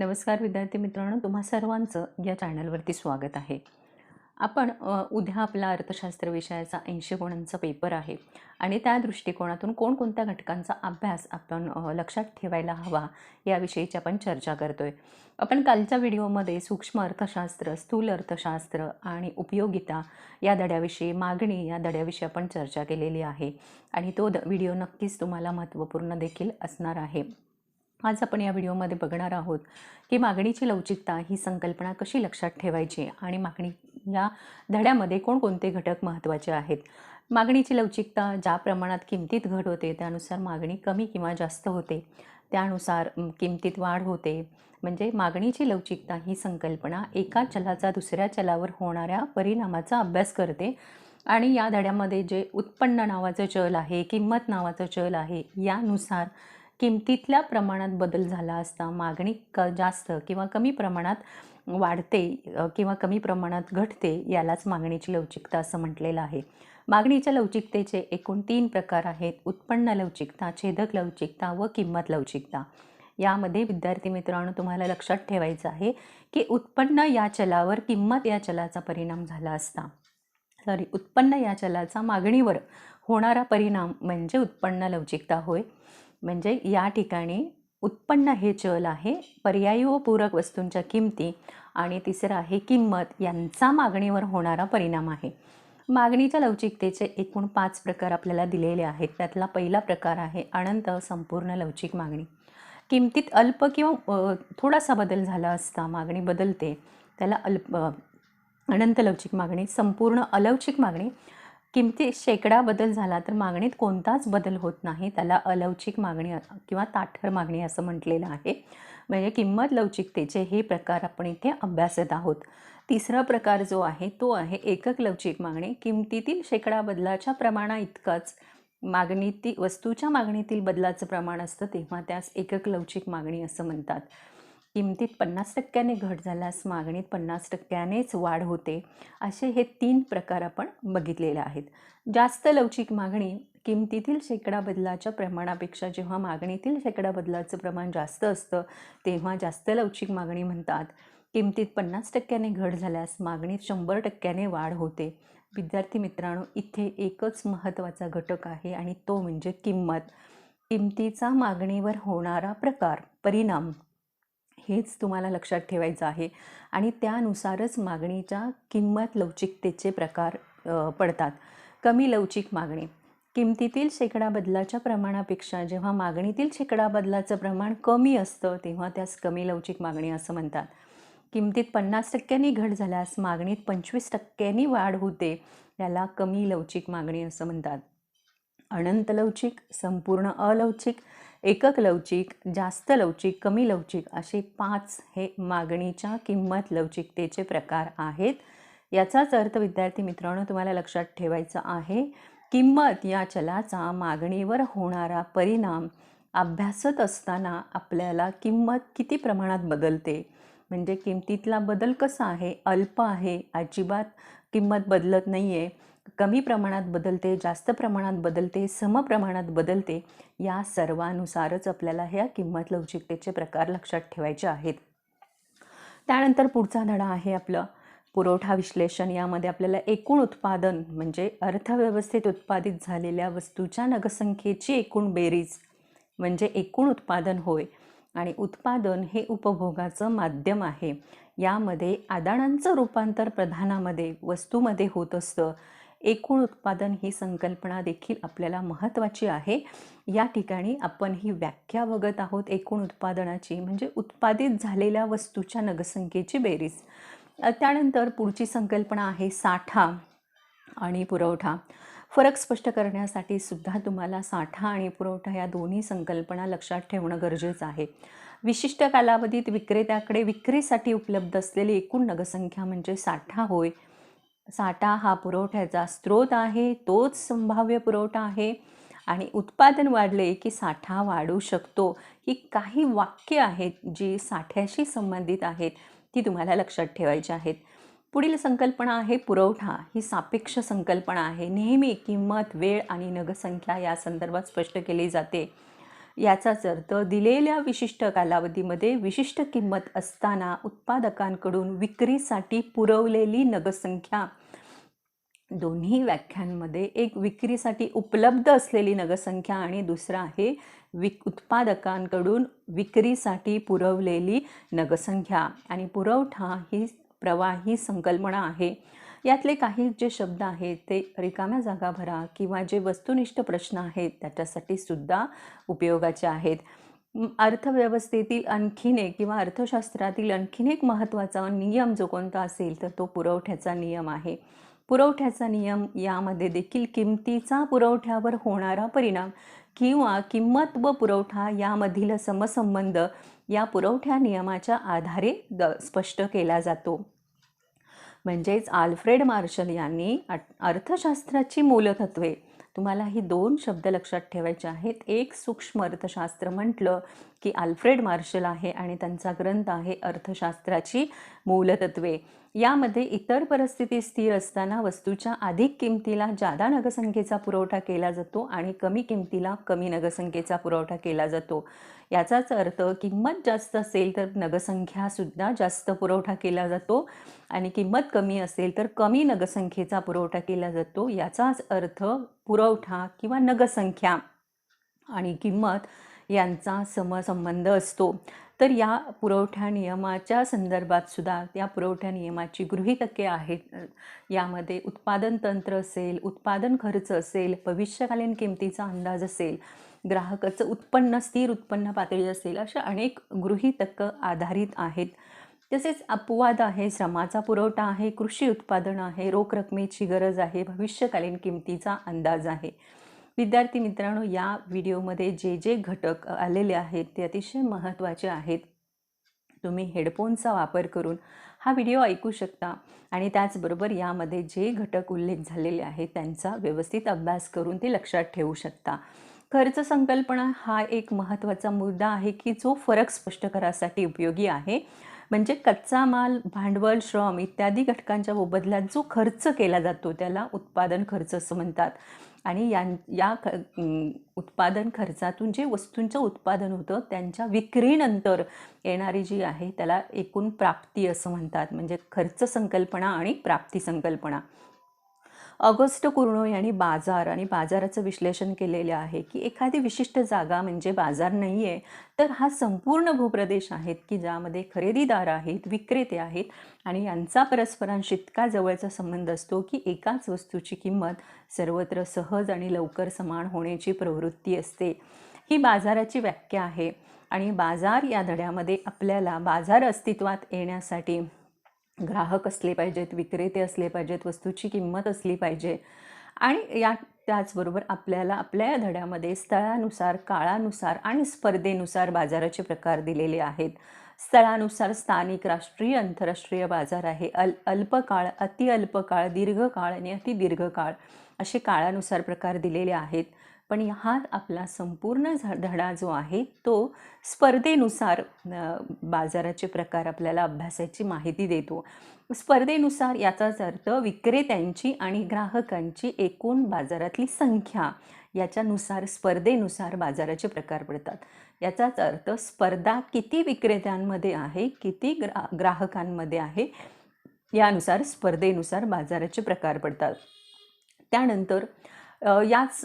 नमस्कार विद्यार्थी मित्रांनो तुम्हा सर्वांचं या चॅनलवरती स्वागत आहे. आपण उद्या आपला अर्थशास्त्र विषयाचा ऐंशी गुणांचा पेपर आहे आणि त्या दृष्टिकोनातून कोणकोणत्या घटकांचा अभ्यास आपण लक्षात ठेवायला हवा याविषयीची आपण चर्चा करतो आहे आपण कालच्या व्हिडिओमध्ये सूक्ष्म अर्थशास्त्र स्थूल अर्थशास्त्र आणि उपयोगिता या धड्याविषयी मागणी या धड्याविषयी आपण चर्चा केलेली आहे आणि तो द व्हिडिओ नक्कीच तुम्हाला महत्त्वपूर्ण देखील असणार आहे. आज आपण या व्हिडिओमध्ये बघणार आहोत की मागणीची लवचिकता ही संकल्पना कशी लक्षात ठेवायची आणि मागणी या धड्यामध्ये कोणकोणते घटक महत्त्वाचे आहेत? मागणीची लवचिकता ज्या प्रमाणात किमतीत घट होते त्यानुसार मागणी कमी किंवा जास्त होते त्यानुसार किमतीत वाढ होते. म्हणजे मागणीची लवचिकता ही संकल्पना एका चलाचा दुसऱ्या चलावर होणाऱ्या परिणामाचा अभ्यास करते आणि या धड्यामध्ये जे उत्पन्न नावाचं चल आहे किंमत नावाचं चल आहे यानुसार किमतीतल्या प्रमाणात बदल झाला असता मागणी क जास्त किंवा कमी प्रमाणात वाढते किंवा कमी प्रमाणात घटते यालाच मागणीची लवचिकता असं म्हटलेलं आहे. मागणीच्या लवचिकतेचे एकूण तीन प्रकार आहेत. उत्पन्न लवचिकता छेदक लवचिकता व किंमत लवचिकता. यामध्ये विद्यार्थी मित्रांनो तुम्हाला लक्षात ठेवायचं आहे की उत्पन्न या चलावर किंमत या चलाचा परिणाम झाला असता. सॉरी उत्पन्न या चलाचा मागणीवर होणारा परिणाम म्हणजे उत्पन्न लवचिकता होय. म्हणजे या ठिकाणी उत्पन्न हे चल आहे पर्यायी व पूरक वस्तूंच्या किमती आणि तिसरं आहे किंमत यांचा मागणीवर होणारा परिणाम आहे. मागणीच्या लवचिकतेचे एकूण पाच प्रकार आपल्याला दिलेले आहेत. त्यातला पहिला प्रकार आहे अनंत संपूर्ण लवचिक मागणी. किमतीत अल्प किंवा थोडासा बदल झाला असता मागणी बदलते. त्याला अल्प अनंत लवचिक मागणी संपूर्ण अलवचिक मागणी किमती शेकडा बदल झाला तर मागणीत कोणताच बदल होत नाही. त्याला अलवचिक मागणी किंवा ताठर मागणी असं म्हटलेलं आहे. म्हणजे किंमत लवचिकतेचे हे प्रकार आपण इथे अभ्यासत आहोत. तिसरा प्रकार जो आहे तो आहे एकक लवचिक मागणी. किमतीतील शेकडा बदलाच्या प्रमाणा इतकंच मागणीतील वस्तूच्या मागणीतील बदलाचं प्रमाण असतं तेव्हा त्यास एकक लवचिक मागणी असं म्हणतात. किमतीत पन्नास टक्क्याने घट झाल्यास मागणीत पन्नास टक्क्यानेच वाढ होते असे हे तीन प्रकार आपण बघितलेले आहेत. जास्त लवचिक मागणी किमतीतील शेकडा बदलाच्या प्रमाणापेक्षा जेव्हा मागणीतील शेकडा बदलाचं प्रमाण जास्त असतं तेव्हा जास्त लवचिक मागणी म्हणतात. किमतीत पन्नास टक्क्याने घट झाल्यास मागणीत शंभर टक्क्याने वाढ होते. विद्यार्थी मित्रांनो इथे एकच महत्त्वाचा घटक आहे आणि तो म्हणजे किंमत. किमतीचा मागणीवर होणारा प्रकार परिणाम. हेच तुम्हाला लक्षात ठेवायचं आहे. आणि त्यानुसारच मागणीच्या किंमत लवचिकतेचे प्रकार पडतात. कमी लवचिक मागणी. किमतीतील शेकडा बदलाच्या प्रमाणापेक्षा जेव्हा मागणीतील शेकडा बदलाचं प्रमाण कमी असतं तेव्हा त्यास कमी लवचिक मागणी असं म्हणतात. किमतीत पन्नास टक्क्यांनी घट झाल्यास मागणीत पंचवीस टक्क्यांनी वाढ होते याला कमी लवचिक मागणी असं म्हणतात. अनंत लवचिक संपूर्ण अलवचिक एकक लवचिक जास्त लवचिक कमी लवचिक असे पाच हे मागणीच्या किंमत लवचिकतेचे प्रकार आहेत. याचाच अर्थ विद्यार्थी मित्रांनो तुम्हाला लक्षात ठेवायचा आहे किंमत या चलाचा मागणीवर होणारा परिणाम अभ्यासत असताना आपल्याला किंमत किती प्रमाणात बदलते? म्हणजे किमतीतला बदल कसा आहे? अल्प आहे अजिबात किंमत बदलत नाही आहे कमी प्रमाणात बदलते जास्त प्रमाणात बदलते सम प्रमाणात बदलते या सर्वानुसारच आपल्याला ह्या किंमत लवचिकतेचे प्रकार लक्षात ठेवायचे आहेत. त्यानंतर पुढचा धडा आहे आपलं पुरवठा विश्लेषण. यामध्ये आपल्याला एकूण उत्पादन म्हणजे अर्थव्यवस्थेत उत्पादित झालेल्या वस्तूच्या नगसंख्येची एकूण बेरीज म्हणजे एकूण उत्पादन होय आणि उत्पादन हे उपभोगाचं माध्यम आहे. यामध्ये आदानांचं रूपांतर प्रधानामध्ये वस्तूमध्ये होत असतं. एकूण उत्पादन ही संकल्पना देखील आपल्याला महत्त्वाची आहे. या ठिकाणी आपण ही व्याख्या बघत आहोत एकूण उत्पादनाची म्हणजे उत्पादित झालेल्या वस्तूच्या नगसंख्येची बेरीज. त्यानंतर पुढची संकल्पना आहे साठा आणि पुरवठा. फरक स्पष्ट करण्यासाठी सुद्धा तुम्हाला साठा आणि पुरवठा या दोन्ही संकल्पना लक्षात ठेवणं गरजेचं आहे. विशिष्ट कालावधीत विक्रेत्याकडे विक्रीसाठी उपलब्ध असलेली एकूण नगसंख्या म्हणजे साठा होय. साठा हा पुरवठ्याचा स्रोत आहे तोच संभाव्य पुरवठा आहे. आणि उत्पादन वाढले की साठा वाढू शकतो. ही काही वाक्य आहेत जी साठ्याशी संबंधित आहेत ती तुम्हाला लक्षात ठेवायची आहेत. पुढील संकल्पना आहे पुरवठा. ही सापेक्ष संकल्पना आहे. नेहमी किंमत वेळ आणि नगसंख्या या संदर्भात स्पष्ट केली जाते. याचाच अर्थ दिलेल्या विशिष्ट कालावधीमध्ये विशिष्ट किंमत असताना उत्पादकांकडून विक्रीसाठी पुरवलेली नगसंख्या दोन्ही व्याख्यांमध्ये एक विक्रीसाठी उपलब्ध असलेली नगसंख्या आणि दुसरा आहे विक उत्पादकांकडून विक्रीसाठी पुरवलेली नगसंख्या आणि पुरवठा ही प्रवाही संकल्पना आहे. यातले काही जे शब्द आहेत ते रिकाम्या जागा भरा किंवा जे वस्तुनिष्ठ प्रश्न आहेत त्याच्यासाठी सुद्धा उपयोगाचे आहेत. अर्थव्यवस्थेतील आणखीन एक किंवा अर्थशास्त्रातील आणखीन एक महत्त्वाचा नियम जो कोणता असेल तर तो पुरवठ्याचा नियम आहे. पुरवठ्याचा नियम यामध्ये देखील किमतीचा पुरवठ्यावर होणारा परिणाम किंवा किंमत व पुरवठा यामधील समसंबंध या पुरवठ्या नियमाच्या आधारे द स्पष्ट केला जातो. म्हणजेच आल्फ्रेड मार्शल यांनी अर्थशास्त्राची मूलतत्वे तुम्हाला ही दोन शब्द लक्षात ठेवायचे आहेत. एक सूक्ष्म अर्थशास्त्र म्हटलं की आल्फ्रेड मार्शल आहे आणि त्यांचा ग्रंथ आहे अर्थशास्त्राची मूलतत्वे यामध्ये इतर परिस्थिती स्थिर असताना वस्तूच्या अधिक किमतीला जादा नगसंख्येचा पुरवठा केला जातो आणि कमी किमतीला कमी नगसंख्येचा पुरवठा केला जातो. याचाच अर्थ किंमत जास्त असेल तर नगसंख्यासुद्धा जास्त पुरवठा केला जातो आणि किंमत कमी असेल तर कमी नगसंख्येचा पुरवठा केला जातो. याचाच अर्थ पुरवठा किंवा नगसंख्या आणि किंमत यांचा समसंबंध असतो. तर या पुरवठा नियमाच्या संदर्भात सुद्धा या पुरवठा नियमाची गृहितके आहेत. यामध्ये उत्पादन तंत्र असेल उत्पादन खर्च असेल भविष्यकालीन किमतीचा अंदाज असेल ग्राहकाचं उत्पन्न स्थिर उत्पन्न पातळी असेल अशा अनेक गृहितक आधारित आहेत. तसेच अपवाद आहे श्रमाचा पुरवठा आहे कृषी उत्पादन आहे रोख रकमेची गरज आहे भविष्यकालीन किमतीचा अंदाज आहे. विद्यार्थी मित्रांनो या व्हिडिओमध्ये जे जे घटक आलेले आहेत ते अतिशय महत्त्वाचे आहेत. तुम्ही हेडफोनचा वापर करून हा व्हिडिओ ऐकू शकता आणि त्याचबरोबर यामध्ये जे घटक उल्लेख झालेले आहेत त्यांचा व्यवस्थित अभ्यास करून ते लक्षात ठेवू शकता. खर्च संकल्पना हा एक महत्त्वाचा मुद्दा आहे की जो फरक स्पष्ट करासाठी उपयोगी आहे. म्हणजे कच्चा माल भांडवल श्रम इत्यादी घटकांच्या मोबदल्यात जो खर्च केला जातो त्याला उत्पादन खर्च असं म्हणतात. आणि या या ख उत्पादन खर्चातून जे वस्तूंचं उत्पादन होतं त्यांच्या विक्रीनंतर येणारी जी आहे त्याला एकूण प्राप्ती असं म्हणतात. म्हणजे खर्च संकल्पना आणि प्राप्ती संकल्पना. ऑगस्ट कुर्णो यांनी बाजार आणि बाजाराचं विश्लेषण केलेलं आहे की एखादी विशिष्ट जागा म्हणजे बाजार नाही आहे तर हा संपूर्ण भूप्रदेश आहेत की ज्यामध्ये खरेदीदार आहेत विक्रेते आहेत आणि यांचा परस्परांशी इतका जवळचा संबंध असतो की एकाच वस्तूची किंमत सर्वत्र सहज आणि लवकर समान होण्याची प्रवृत्ती असते. ही बाजाराची व्याख्या आहे आणि बाजार या धड्यामध्ये आपल्याला बाजार अस्तित्वात येण्यासाठी ग्राहक असले पाहिजेत विक्रेते असले पाहिजेत वस्तूची किंमत असली पाहिजे. आणि या त्याचबरोबर आपल्याला आपल्या या धड्यामध्ये स्थळानुसार काळानुसार आणि स्पर्धेनुसार बाजाराचे प्रकार दिलेले आहेत. स्थळानुसार स्थानिक राष्ट्रीय आंतरराष्ट्रीय बाजार आहे. अल अल्पकाळ अतिअल्पकाळ दीर्घकाळ आणि अतिदीर्घकाळ असे काळानुसार प्रकार दिलेले आहेत. पण हा आपला संपूर्ण धडा जो आहे तो स्पर्धेनुसार बाजाराचे प्रकार आपल्याला अभ्यासाची माहिती देतो. स्पर्धेनुसार याचाच अर्थ विक्रेत्यांची आणि ग्राहकांची एकूण बाजारातली संख्या याच्यानुसार स्पर्धेनुसार बाजाराचे प्रकार पडतात. याचाच अर्थ स्पर्धा किती विक्रेत्यांमध्ये आहे किती ग्रा ग्राहकांमध्ये आहे यानुसार स्पर्धेनुसार बाजाराचे प्रकार पडतात. त्यानंतर याच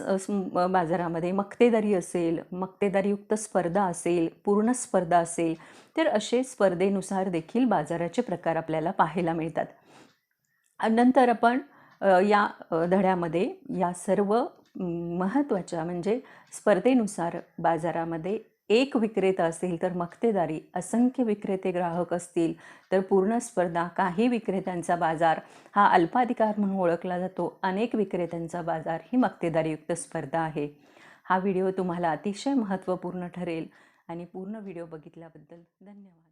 बाजारामध्ये मक्तेदारी असेल मक्तेदारीयुक्त स्पर्धा असेल पूर्ण स्पर्धा असेल तर असे स्पर्धेनुसार देखील बाजाराचे प्रकार आपल्याला पाहायला मिळतात. नंतर आपण या धड्यामध्ये या सर्व महत्त्वाच्या म्हणजे स्पर्धेनुसार बाजारामध्ये एक विक्रेता असेल तर मक्तेदारी असंख्य विक्रेते ग्राहक असतील तर पूर्ण स्पर्धा काही विक्रेत्यांचा बाजार हा अल्पाधिकार म्हणून ओळखला जातो. अनेक विक्रेत्यांचा बाजार ही मक्तेदारीयुक्त स्पर्धा आहे. हा व्हिडिओ तुम्हाला अतिशय महत्त्वपूर्ण ठरेल. आणि पूर्ण व्हिडिओ बघितल्याबद्दल धन्यवाद.